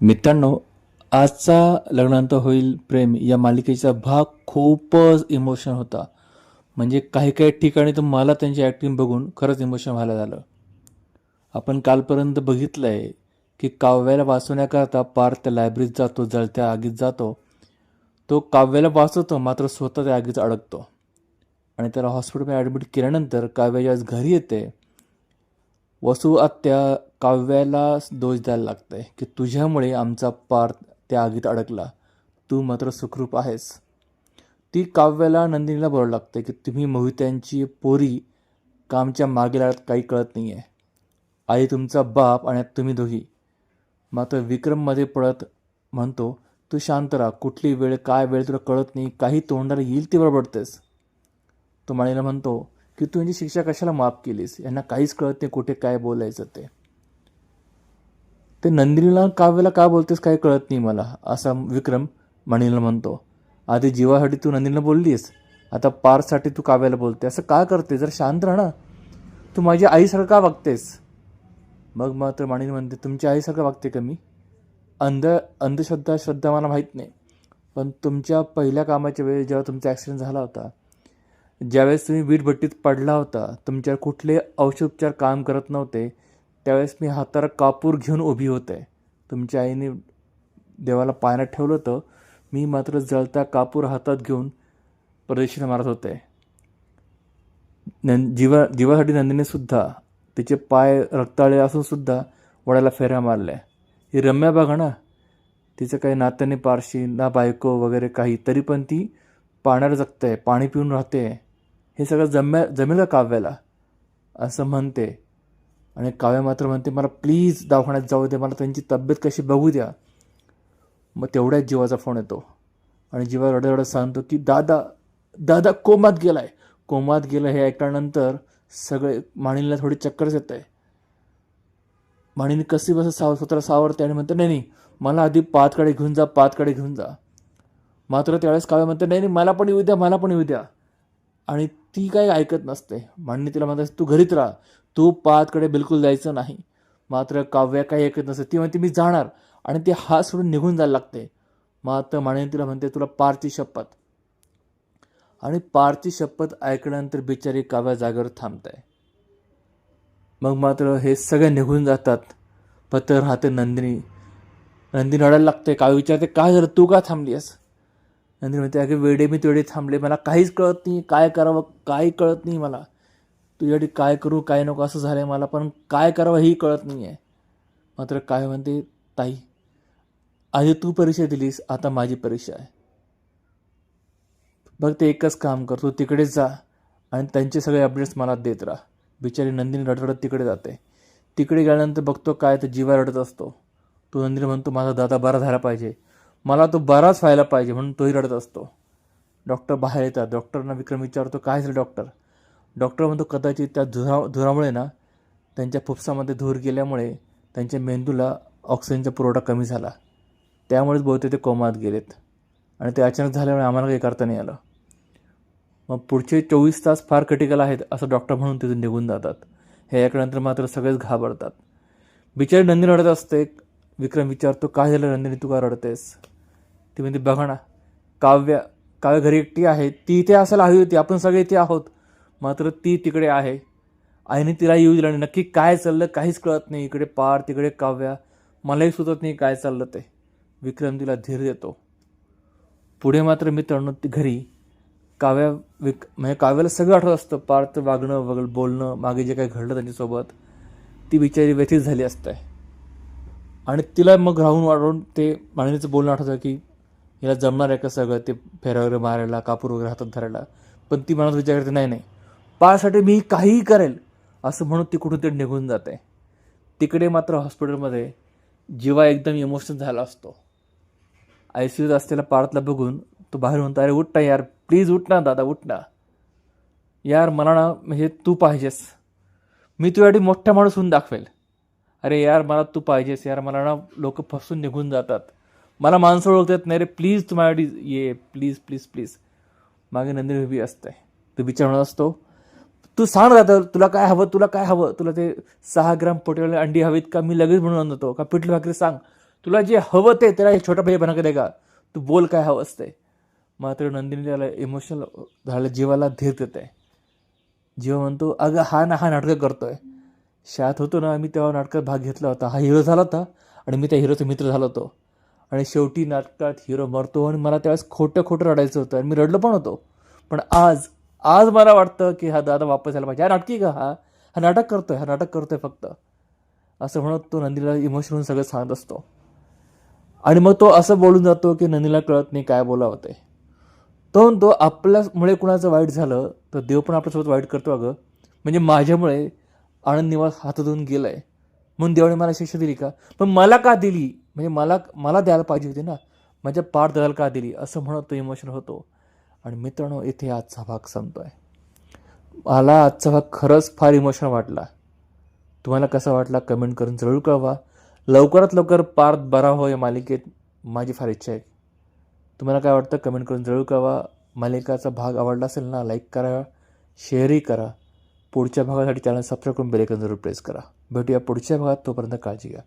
मित्रांनो आजचा लग्नानंतर होईल प्रेम या मालिकेचा भाग खूपच इमोशन होता. म्हणजे काही काही ठिकाणी तर मला त्यांची ॲक्टिंग बघून खरंच इमोशन व्हायला झालं. आपण कालपर्यंत बघितलं आहे की काव्याला वाचवण्याकरता पार त्या लायब्ररीत जातो जळत्या आगीत जातो. तो काव्याला वाचवतो मात्र स्वतः त्या आगीत अडकतो. आणि त्याला हॉस्पिटलमध्ये ॲडमिट केल्यानंतर काव्या ज्यावेळेस घरी येते वसू आत्या काव्याला दोष द्यायला लागतंय की तुझ्यामुळे आमचा पार त्या आगीत अडकला. तू मात्र सुखरूप आहेस. ती काव्याला नंदिनीला बोलावं लागते की तुम्ही मोहित्यांची पोरी कामच्या मागे लागत काही कळत नाही आहे आई तुमचा बाप आणि तुम्ही दोघी. मात्र विक्रममध्ये पडत म्हणतो तू शांत राहा. कुठली वेळ काय वेळ तुला कळत नाही. काही तोंडाला येईल ती बडबडतेस तो माळीला म्हणतो की तू यांची शिक्षा कशाला माफ केलीस? यांना काहीच कळत नाही कुठे काय बोलायचं ते. ते नंदिनीला काव्याला का बोलतेस काय कळत नाही मला असा विक्रम मणीला म्हणतो. आधी जीवासाठी तू नंदिनीला बोललीस आता पारसाठी तू काव्याला बोलते असं का करते? जर शांत राहा ना. तू माझी आईसारखं का वागतेस? मग मात्र माणिनी म्हणते तुमची आईसारखं वागते का मी? अंध अंधश्रद्धा श्रद्धा मला माहीत नाही. पण तुमच्या पहिल्या कामाच्या वेळी जेव्हा तुमचा ॲक्सिडेंट झाला होता ज्यावेळेस तुम्ही वीटभट्टीत पडला होता तुमच्यावर कुठले औषधोपचार काम करत नव्हते त्यावेळेस मी हाताला कापूर घेऊन उभी होते. तुमच्या आईने देवाला पाण्यात ठेवलं होतं. मी मात्र जळता कापूर हातात घेऊन प्रदक्षिणा मारत होते. नं जीवा जीवासाठी नंदिनीसुद्धा तिचे पाय रक्ताळे असूनसुद्धा वड्याला फेऱ्या मारल्या. ही रम्या बघा ना? तिचं काही नात्याने पारशी ना बायको वगैरे काही तरी पण ती पाण्यावर जगते पाणी पिऊन राहते. हे सगळं जम्या जमेल का काव्याला असं म्हणते. आणि काव्या मात्र म्हणते मला प्लीज दवाखान्यात जाऊ दे मला त्यांची तब्येत कशी बघू द्या. मग तेवढ्याच जीवाचा फोन येतो. आणि जीवा रडत रडत सांगतो की दादा दादा कोमात गेला आहे कोमात गेलं हे ऐकल्यानंतर सगळे माणिनीला थोडी चक्करच येत आहे. माणिनी कशी बस साव स्वतःला सावरते आणि म्हणते नाही नाही मला आधी पातकडे घेऊन जा पातकडे घेऊन जा. मात्र त्यावेळेस काव्य म्हणते नाही नाही मला पण येऊ द्या मला पण येऊ द्या. आणि ती काही ऐकत नसते. म्हणणे तिला म्हणत तू घरीच राहा. तू पातकडे बिलकुल जायचं नाही. मात्र काव्या काही ऐकत नसते. ती म्हणते मी जाणार. आणि ती हात सोडून निघून जायला लागते. मात्र माणिनी तिला म्हणते तुला पारची शपथ. आणि पारची शपथ ऐकल्यानंतर बिचारी काव्या जागेवर थांबताय मग मात्र हे सगळे निघून जातात. पत्र राहते नंदिनी नंदिनी रडायला लागते. काव्य विचारते काय झालं? तू का थांबली आहेस नंतर म्हणते अगे वेडे मी तेवढे थांबले. मला काहीच कळत नाही. काय करावं? काही कळत नाही मला. तुझ्यासाठी काय करू? काय नको? असं झालं आहे मला. पण काय करावं हेही कळत नाही आहे मात्र काय म्हणते ताई आधी तू परीक्षा दिलीस. आता माझी परीक्षा आहे. बघ ते एकच काम कर. तू तिकडेच जा आणि त्यांचे सगळे अपडेट्स मला देत राहा. बिचारी नंदिनी रडरडत तिकडे जाते. तिकडे गेल्यानंतर बघतो काय तर जीवा रडत असतो. तो नंदिनी म्हणतो माझा दादा बरा झाला पाहिजे. मला तो बराच व्हायला पाहिजे म्हणून तोही रडत असतो. डॉक्टर बाहेर येतात. डॉक्टरना विक्रम विचारतो काय झालं डॉक्टर? डॉक्टर म्हणतो कदाचित त्या धुरा धुरामुळे ना त्यांच्या फुफ्सामध्ये धूर गेल्यामुळे त्यांच्या मेंदूला ऑक्सिजनचा पुरवठा कमी झाला. त्यामुळेच बहुतेक ते कोमात गेलेत. आणि ते अचानक झाल्यामुळे आम्हाला काही करता नाही आलं. मग पुढचे चोवीस तास फार क्रिटिकल आहेत असं डॉक्टर म्हणून तिथून निघून जातात. हे ऐकल्यानंतर मात्र सगळेच घाबरतात. बिचारी नंदी रडत असते विक्रम विचारतो काय झालं नंदिनी तू का रडतेस? ती म्हणते बघा ना काव्य काव्य घरी एकटी आहे ती इथे असायला हवी होती आपण सगळे इथे आहोत. मात्र ती तिकडे आहे. आईने तिला येऊ दिलं आणि नक्की काय चाललं काहीच कळत नाही. इकडे पार तिकडे काव्या. मलाही सुचत नाही काय चाललं ते. विक्रम तिला धीर देतो. पुढे मात्र मित्रांनो ती घरी काव्या विक म्हणजे काव्याला सगळं आठवत असतं. पार्थ वागणं वगैरे बोलणं मागे जे काही घडलं त्यांच्यासोबत ती बिचारी व्यथित झाली असते. आणि तिला मग राहून वाढवून ते माणिनीचं बोलणं आठवतं की हिला जमणार आहे का सगळं? ते फेऱ्या वगैरे मारायला कापूर वगैरे हातात धरायला. पण ती मनात विचार करते नाही नाही. पाळासाठी मी काहीही करेल. असं म्हणून ती कुठून निघून जाते. तिकडे मात्र हॉस्पिटलमध्ये जीवा एकदम इमोशनल झाला असतो. आय सी यूत असलेल्या पार्थला बघून तो बाहेर म्हणतो अरे उठ ना यार. प्लीज उठ ना दादा उठ ना. यार मला ना म्हणजे तू पाहिजेस. मी तुझ्यासाठी मोठा माणूस होऊन दाखवेल. अरे यार मला तू पाहिजेस यार मला ना लोक फसून निघून जातात. मला माणसं ओळखतात नाही रे प्लीज तू माझ्यासाठी ये प्लीज प्लीज प्लीज मागे नंदिनी उभी असते. तू विचार म्हणत असतो तू सांग दादा तुला काय हवं तुला काय हवं? तुला ते सहा ग्राम पोटेवाले अंडी हवीत का? मी लगेच म्हणून आणतो. का पिठलं भाकरी सांग. तुला जे हवं ते त्याला एक छोटा भाई बना का? तू बोल काय हवं असते. मात्र नंदिनी त्याला इमोशनल झालं जीवाला धीर देत. आहे जीव म्हणतो अगं हा ना हा नाटकं करतोय. शाळेत होतो ना मी तेव्हा नाटकात भाग घेतला होता. हा हिरो झाला होता आणि मी त्या हिरोचा मित्र झालो होतो. आणि शेवटी नाटकात हिरो मरतो आणि मला त्यावेळेस खोटं खोटं रडायचं होतं आणि मी रडलो पण होतो. पण आज आज मला वाटतं की हा दादा वापस यायला पाहिजे. हा नाटकी का हा? हा नाटक करतोय हा नाटक करतोय फक्त. असं म्हणत तो नंदीला इमोशनल सगळं सांगत असतो. आणि मग तो असं बोलून जातो की नंदीला कळत नाही काय बोलावं ते तो म्हणतो आपल्यामुळे कुणाचं वाईट झालं तर देव पण आपल्यासोबत वाईट करतो अगं. म्हणजे माझ्यामुळे आनंद निवास हातातून गेलाय. म्हणून देवाने मला शिक्षा दिली का? पण मला का दिली? म्हणजे मला मला द्यायला पाहिजे होती ना. माझ्या पाठ द्यायला का दिली? असं म्हणत तो इमोशनल होतो. आणि मित्रांनो इथे आजचा भाग संपतोय. मला आजचा भाग खरंच फार इमोशनल वाटला. तुम्हाला कसा वाटला कमेंट करून जरूर कळवा. लवकरात लवकर पार्थ बरा हो या मालिकेत माझी फार इच्छा आहे. तुम्हाला काय वाटतं? कमेंट करून जरूर कळवा. मालिकाचा भाग आवडला असेल ना लाईक करा. शेअरही करा. पुढच्या भागासाठी चॅनल सबस्क्राईब करून बेलेकन जरूर प्रेस करा. भेटूया पुढच्या भागात तोपर्यंत काळजी घ्या.